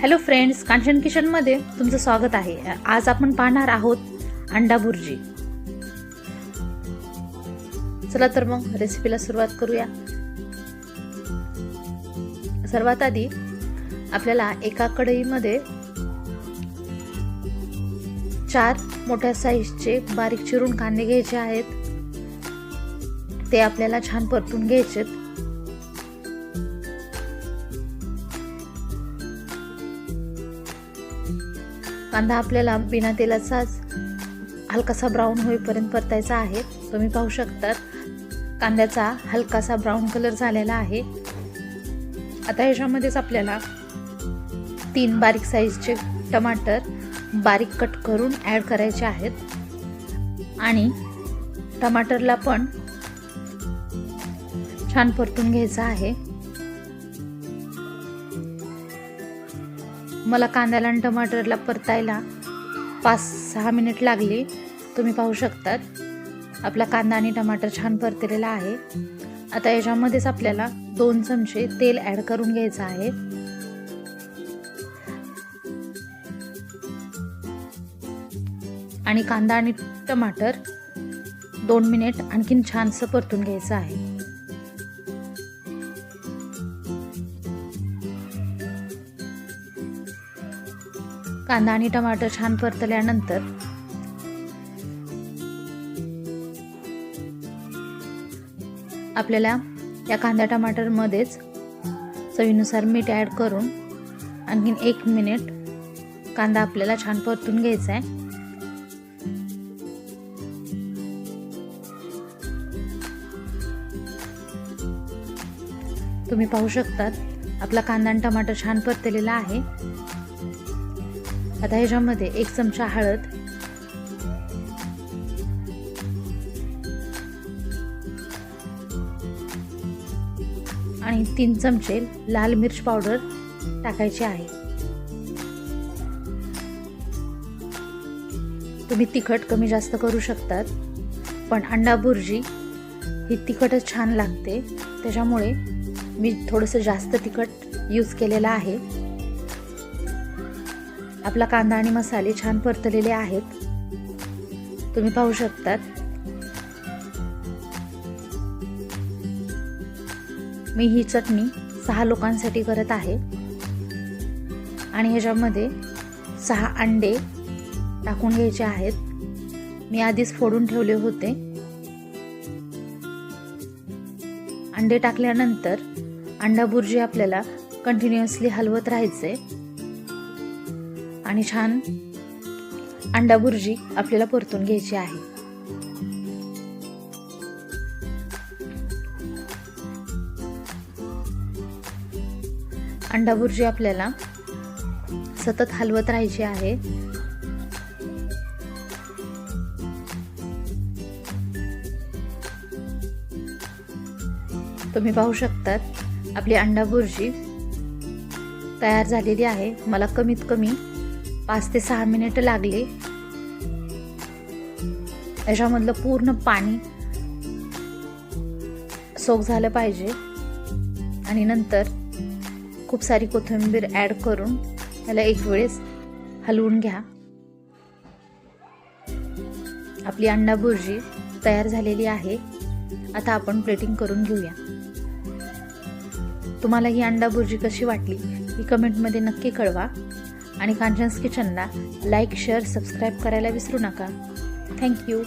Hello friends Kanchan किचनमध्ये तुमचं स्वागत आहे आज आपण पाहणार आहोत अंडा भुर्जी चला तर मग रेसिपीला सुरुवात करूया सर्वात आधी आपल्याला एका कढईमध्ये चार मोठ्या साईजचे बारीक चिरून कांदे घ्यायचे आहेत ते आपल्याला छान परतून घ्यायचे कांदा आपल्याला बिना तेलाचाच हलकासा ब्राऊन होईपर्यंत परतायचा आहे. तुम्ही पाहू शकतात कांद्याचा हलकासा ब्राऊन कलर झालेला आहे. आता ह्याच्यामध्येच आपल्याला तीन बारीक साईजचे टमाटर बारीक कट करून ॲड करायचे आहेत. आणि टमाटरला पण छान परतून घ्यायचं आहे. मला कांद्याला आणि टमाटरला परतायला पाच सहा मिनिट लागली. तुम्ही पाहू शकतात. आपला कांदा आणि टमाटर छान परतलेला आहे. आता याच्यामध्येच आपल्याला दोन चमचे तेल ॲड करून घ्यायचं आहे. आणि कांदा आणि टमाटर दोन मिनिट आणखीन छानसं परतून घ्यायचं आहे. कांदा आणि टमाटर छान परतल्यानंतर आपल्याला या कांदा टमाटरमध्येच चवीनुसार मीठ ॲड करून आणखीन एक मिनिट कांदा आपल्याला छान परतून घ्यायचा आहे. तुम्ही पाहू शकतात आपला कांदा आणि टमाटर छान परतलेला आहे. आता ह्याच्यामध्ये एक चमचा हळद. आणि तीन चमचे लाल मिर्च पावडर टाकायची आहे. तुम्ही तिखट कमी जास्त करू शकतात पण अंडा भुर्जी ही तिखटच छान लागते. त्याच्यामुळे मी थोडंसं जास्त तिखट यूज केलेलं आहे. आपला कांदा आणि मसाले छान परतलेले आहेत. तुम्ही पाहू शकतात. मी ही चटणी सहा लोकांसाठी करत आहे. आणि ह्याच्यामध्ये सहा अंडे टाकून घ्यायचे आहेत. मी आधीच फोडून ठेवले होते. अंडे टाकल्यानंतर अंडा बुर्जी आपल्याला कंटिन्युअसली हलवत राहायचे. आणि छान अंडा भुर्जी आपल्याला परतून घ्यायची आहे. अंडा भुर्जी आपल्याला सतत हलवत राहायची आहे. तुम्ही पाहू शकतात आपली अंडा भुर्जी तयार झालेली आहे. मला कमीत कमी पाच ते सहा मिनिटं लागले. याच्यामधलं पूर्ण पाणी सोक झालं पाहिजे. आणि नंतर खूप सारी कोथिंबीर ॲड करून त्याला एक वेळेस हलवून घ्या. आपली अंडा भुर्जी तयार झालेली आहे. आता आपण प्लेटिंग करून घेऊया. तुम्हाला ही अंडा भुर्जी कशी वाटली ही कमेंटमध्ये नक्की कळवा. आणि कांचन्स किचनला लाईक शेअर सबस्क्राईब करायला विसरू नका. थँक्यू